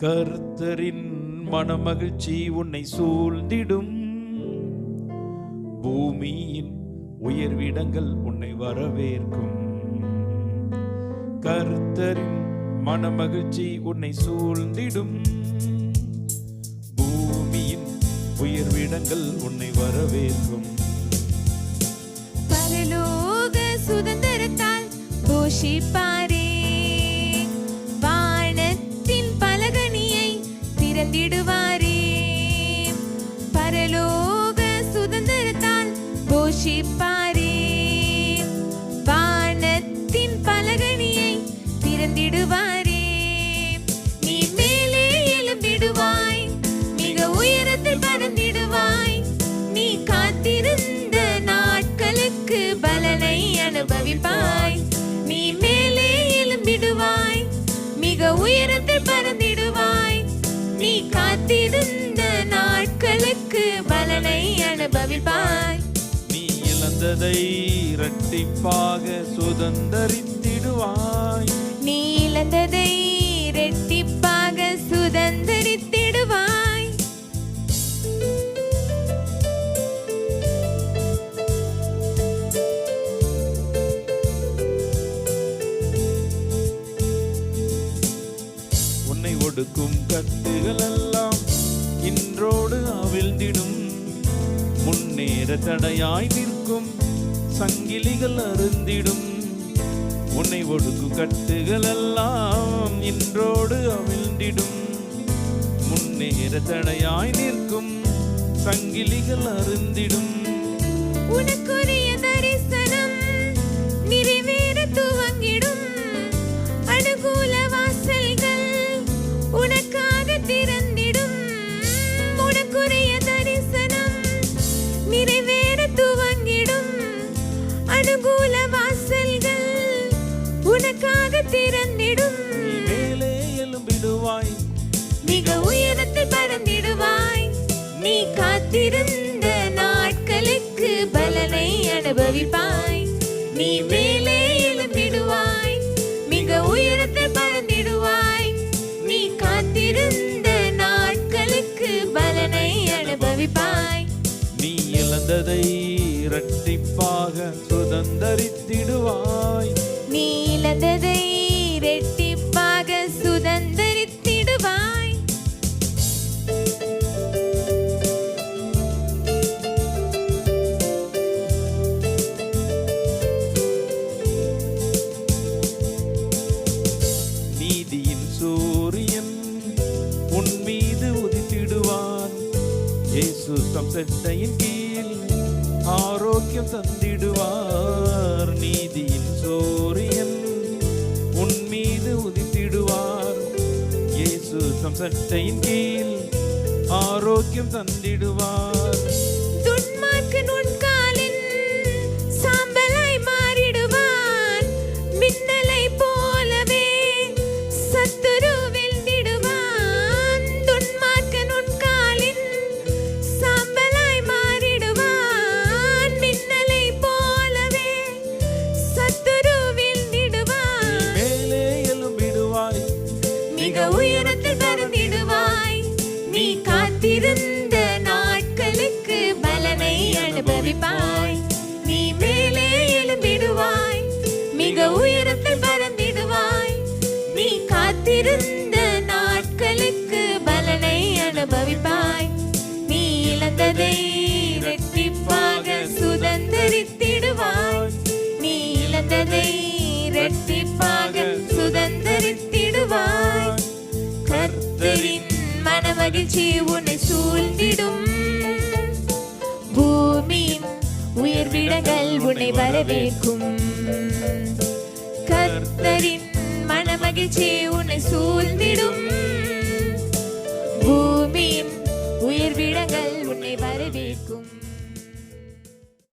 கர்த்தரின் மனமகிழ்ச்சி உன்னை சூழ்ந்திடும். பூமியின் உயர்விடங்கள் உன்னை வரவேற்கும். கர்த்தரின் மனமகிழ்ச்சி உன்னை சூழ்ந்திடும். பூமியின் உயர்விடங்கள் உன்னை வரவேற்கும். பரலோக சுதந்திரத்தால் போஷிப்பாரே திறந்திடுவாரே பரலோக சுதந்திரத்தால் போஷிப்பாரே வானத்தின் பலகணியை திறந்திடுவாரே காத்திருந்த நாட்களுக்கு பலனை அனுபவிப்பாய். நீ இழந்ததை இரட்டிப்பாக சுதந்தரித்திடுவாய். நீ இழந்ததை கொடுக்கும் ஒடுக்கும் எல்லாம் இன்றோடு அவிழ்ந்திடும். முன்னேற தடையாய் நிற்கும் சங்கிலிகள் அருந்திடும். உன்னை ஒடுக்கும் கட்டுகள் எல்லாம் இன்றோடு அவிழ்ந்திடும். முன்னேற தடையாய் நிற்கும் சங்கிலிகள் அருந்திடும். உனக்குரிய திறந்திடும் நீ மேலே எழும்பிடுவாய். மிக உயரத்தில் பறந்திடுவாய். நீ காத்திருந்த நாட்களுக்கு பலனை அனுபவிப்பாய். நீ மேலே எழும்பிடுவாய். மிக உயரத்தில் பறந்திடுவாய். நீ காத்திருந்த நாட்களுக்கு பலனை அனுபவிப்பாய். நீ இழந்ததை இரட்டிப்பாக சுதந்தரித்திடுவாய். நீ இழந்ததை இரட்டிப்பாக சுதந்திரித்திடுவாய் நீதியின் சூரியன் உன் மீது உதித்திடுவான் இயேசு தம் செட்டையின் கீழ் ஆரோக்கியம் தந்திடுவார் நீதியின் சோ சட்டையின் கீழ் ஆரோக்கியம் தந்திடுவார். இழந்ததை இரட்டிப்பாக சுதந்திரித்திடுவாய். நீ இழந்ததை இரட்டிப்பாக சுதந்திரித்திடுவாய். கர்த்தரின் மனமகிழ்ச்சி உன்னை சூழ்ந்திடும். பூமியின் உயர்விடங்கள் உன்னை வரவேற்கும். கர்த்தரின் மனமகிழ்ச்சி உன்னை சூழ்ந்திடும். பூமியின் உயர்விடங்கள் உன்னை வரவேற்கும்.